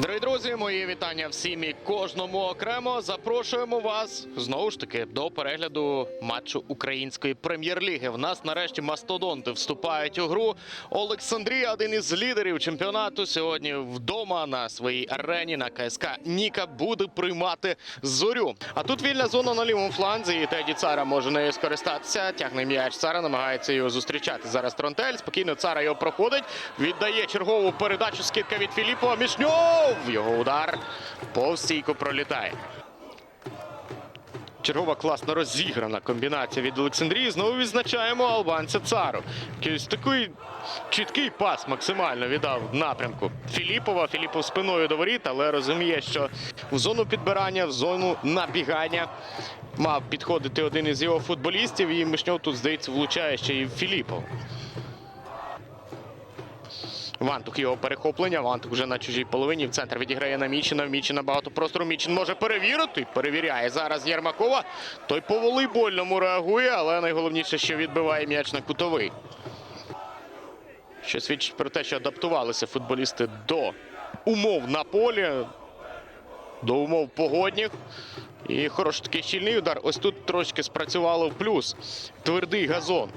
Дорогі друзі, мої вітання всім і кожному окремо. Запрошуємо вас знову ж таки до перегляду матчу української прем'єр-ліги. В нас нарешті мастодонти вступають у гру. Олександрія, один із лідерів чемпіонату, сьогодні вдома на своїй арені на КСК Ніка буде приймати зорю. А тут вільна зона на лівому фланзі. І Теді Цара може нею скористатися. Тягне м'яч Цара, намагається його зустрічати. Зараз Тронтель. Спокійно Цара його проходить. Віддає чергову передачу. Скидка від Філіпова. Мішньов! Його удар повз стійку пролітає. Чергова класно розіграна комбінація від Олександрії. Знову відзначаємо албанця Цару. Якийсь такий чіткий пас максимально віддав напрямку Філіпова. Філіпов спиною до воріт, але розуміє, що в зону підбирання, в зону набігання мав підходити один із його футболістів. І Мишньов тут, здається, влучає ще і Філіпов. Вантух його перехоплення. Вантух вже на чужій половині. В центр відіграє на Мічина. В Мічина багато простору. Мічин може перевірити. Перевіряє зараз Єрмакова. Той по волейбольному реагує, але найголовніше, що відбиває м'яч на кутовий. Що свідчить про те, що адаптувалися футболісти до умов на полі, до умов погодних. І хороший такий щільний удар. Ось тут трошки спрацювало в плюс. Твердий газон.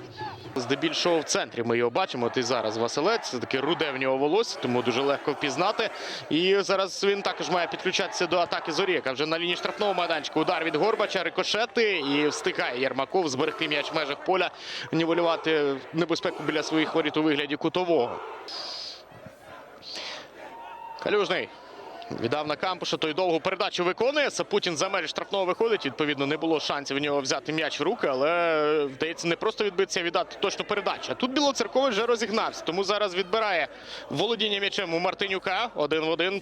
Здебільшого в центрі ми його бачимо. От і зараз Василець. Таке руде в нього волосся, тому дуже легко впізнати. І зараз він також має підключатися до атаки зорі, яка вже на лінії штрафного майданчика. Удар від Горбача, рикошети. І встигає Єрмаков зберегти м'яч в межах поля, нівелювати небезпеку біля своїх воріт у вигляді кутового. Калюжний. Віддав на кампуша, той довгу передачу виконує. Сапутін за межі штрафного виходить. Відповідно, не було шансів у нього взяти м'яч в руки, але вдається не просто відбитися, а віддати точну передачу. А тут Білоцерковий вже розігнався. Тому зараз відбирає володіння м'ячем у Мартинюка. Один в один.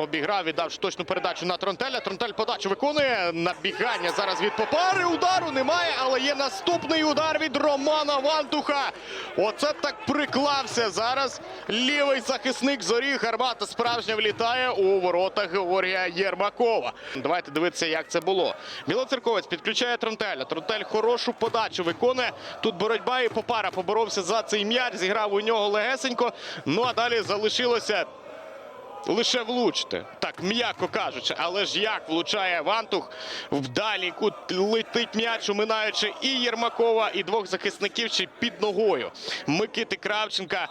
Обіграв, віддав точну передачу на Тронтеля. Тронтель подачу виконує. Набігання зараз від Попари. Удару немає, але є наступний удар від Романа Вантуха. Оце так приклався зараз. Лівий захисник зорі. Гармата справжня влітає у ворота Георгія Єрмакова. Давайте дивитися, як це було. Білоцерковець підключає Тронтеля. Тронтель хорошу подачу виконує. Тут боротьба і Попара поборовся за цей м'яч. Зіграв у нього легесенько. Ну а далі залишилося. Лише влучити. Так, м'яко кажучи, але ж як влучає Вантух в дальній кут летить м'яч, уминаючи і Єрмакова, і двох захисників ще під ногою. Микити Кравченка.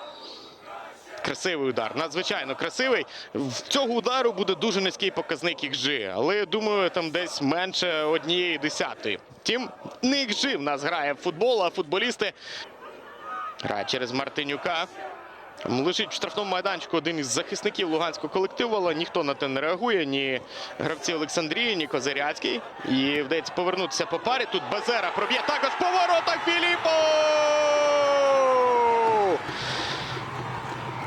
Красивий удар, надзвичайно красивий. В цього удару буде дуже низький показник XG, але я думаю, там десь менше однієї десятої. Втім, не XG в нас грає в футбол, а футболісти грають через Мартинюка. Лежить в штрафному майданчику один із захисників луганського колективу, але ніхто на те не реагує. Ні гравці Олександрії, ні Козиряцький. І вдається повернутися по парі. Тут Безера проб'є також по воротах Філіпов!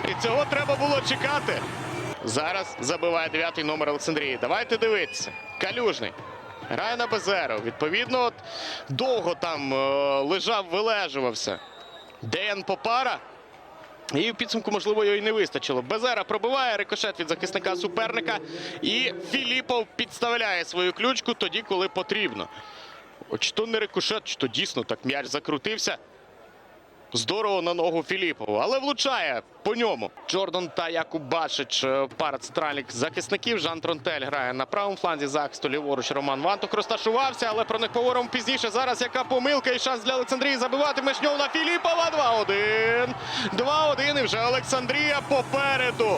І цього треба було чекати. Зараз забиває дев'ятий номер Олександрії. Давайте дивитися. Калюжний. Грає на Безеру. Відповідно, от довго там е, лежав, вилежувався. Деян Попара. І в підсумку, можливо, його і не вистачило. Безера пробиває рикошет від захисника суперника. І Філіпов підставляє свою ключку тоді, коли потрібно. От чи то не рикошет, чи то дійсно так м'яч закрутився. Здорово на ногу Філіпову, але влучає по ньому. Джордан та Якуб Башич, е, пара центральних захисників. Жан Тронтель грає на правому фланзі захисту. Ліворуч Роман Вантух розташувався, але про них поговоримо пізніше. Зараз яка помилка і шанс для Олександрії забивати Мишньов на Філіпова. 2-1. 2-1. І вже Олександрія попереду.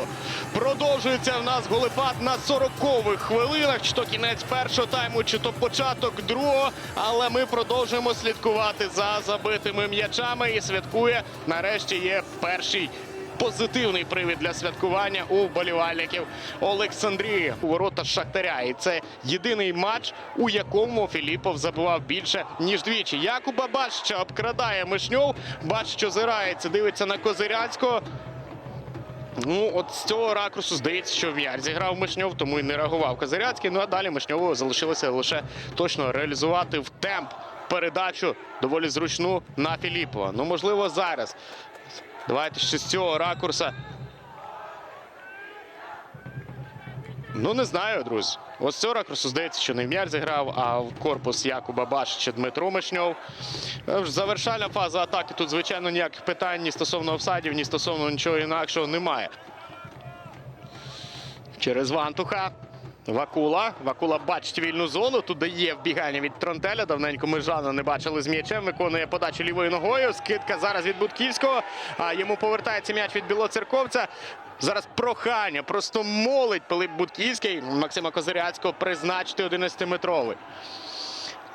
Продовжується в нас голепад на 40-х хвилинах. Чи то кінець першого тайму, чи то початок другого. Але ми продовжуємо слідкувати за забитими м'ячами і святкує. Нарешті є перший позитивний привід для святкування у вболівальників Олександрії у ворота Шахтаря. І це єдиний матч, у якому Філіпов забивав більше ніж двічі. Якуба Бачча обкрадає Мишньов. Бачч озирається, дивиться на Козирянського. Ну, от з цього ракурсу здається, що м'яч зіграв Мишньов, тому і не реагував Козиряцький. Ну а далі Мишньову залишилося лише точно реалізувати в темп передачу доволі зручну на Філіпова. Ну, можливо, зараз. Давайте ще з цього ракурса. Ну не знаю, друзі. Ось цього ракурсу здається, що не в м'яч зіграв, а в корпус Якуба Башича Дмитро Мишньов. Е, Завершальна фаза атаки. Тут, звичайно, ніяких питань ні стосовно офсайдів, ні стосовно нічого інакшого немає. Через Вантуха. Вакула. Вакула бачить вільну зону. Тут є вбігання від Тронтеля. Давненько ми Жана не бачили з м'ячем. Виконує подачу лівою ногою. Скидка зараз від Будківського. А йому повертається м'яч від білоцерковця. Зараз прохання. Просто молить Пилип Будківський Максима Козиряцького призначити 11-метровий.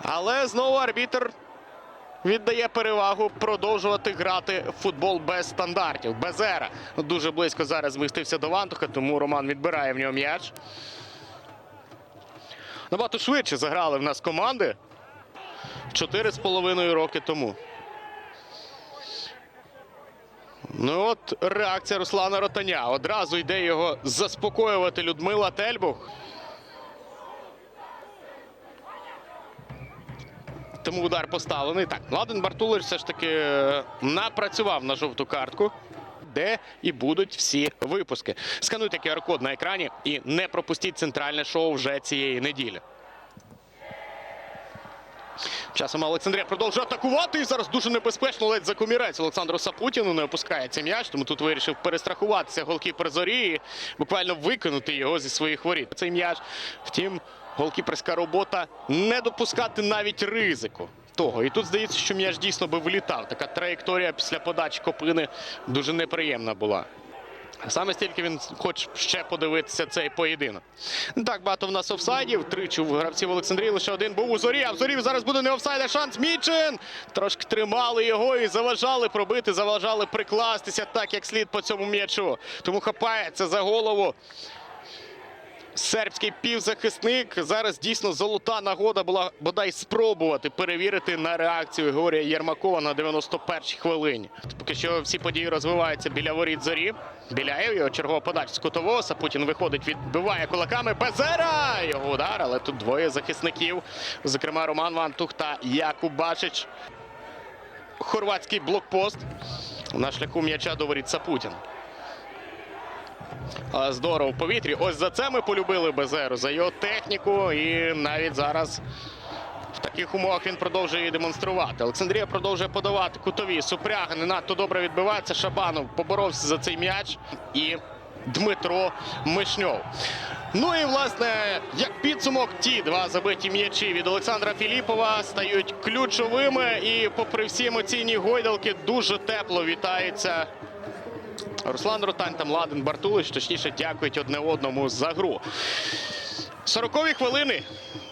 Але знову арбітр віддає перевагу продовжувати грати в футбол без стандартів, без ера. Дуже близько зараз змістився до Вантуха, тому Роман відбирає в нього м'яч. Набагато швидше заграли в нас команди чотири з половиною роки тому. Ну от реакція Руслана Ротаня. Одразу йде його заспокоювати Людмила Тельбух. Тому удар поставлений. Так, Младен Бартулич все ж таки е, напрацював на жовту картку, де і будуть всі випуски. Скануйте QR-код на екрані і не пропустіть центральне шоу вже цієї неділі. Часом Олександрія продовжує атакувати. І зараз дуже небезпечно ледь за комірець Олександру Сапутіну не опускається м'яч, тому тут вирішив перестрахуватися голкіпер зорі і буквально викинути його зі своїх воріт. Цей м'яч. Втім, голкіперська робота не допускати навіть ризику. Того. І тут здається, що м'яч дійсно би вилітав. Така траєкторія після подачі Копини дуже неприємна була. Саме стільки він хоче ще подивитися цей поєдинок. Не так багато в нас офсайдів. Тричі в гравців Олександрії лише один був у зорі. А в зорі зараз буде не офсайд, а шанс. Мічин! Трошки тримали його і заважали пробити, заважали прикластися так, як слід по цьому м'ячу. Тому хапається за голову. Сербський півзахисник. Зараз дійсно золота нагода була бодай спробувати перевірити на реакцію Георгія Єрмакова на 91-й хвилині. Поки що всі події розвиваються біля воріт зорі. Біляєв його чергова подача з кутового. Сапутін виходить, відбиває кулаками. Безера! Його удар, але тут двоє захисників. Зокрема, Роман Вантух та Якуб Башич. Хорватський блокпост. На шляху м'яча до воріт Сапутін. Здорово в повітрі. Ось за це ми полюбили Безеру, за його техніку. І навіть зараз в таких умовах він продовжує її демонструвати. Олександрія продовжує подавати кутові. Супряга не надто добре відбивається. Шабанов поборовся за цей м'яч. І Дмитро Мишньов. Ну і власне, як підсумок, ті два забиті м'ячі від Олександра Філіпова стають ключовими. І, попри всі емоційні гойдалки, дуже тепло вітаються Руслан Ротань та Младен Бартулич, точніше, дякують одне одному за гру. 40-ві хвилини.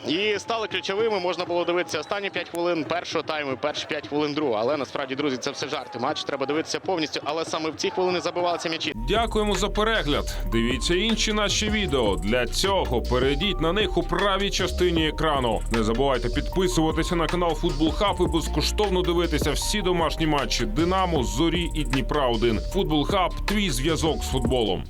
І стали ключовими. Можна було дивитися останні 5 хвилин першого тайму, перші 5 хвилин другого. Але насправді, друзі, це все жарти. Матч треба дивитися повністю. Але саме в ці хвилини забивалися м'ячі. Дякуємо за перегляд. Дивіться інші наші відео. Для цього перейдіть на них у правій частині екрану. Не забувайте підписуватися на канал Футбол Хаб і безкоштовно дивитися всі домашні матчі Динамо, Зорі і Дніпра 1 Футбол Хаб твій зв'язок з футболом.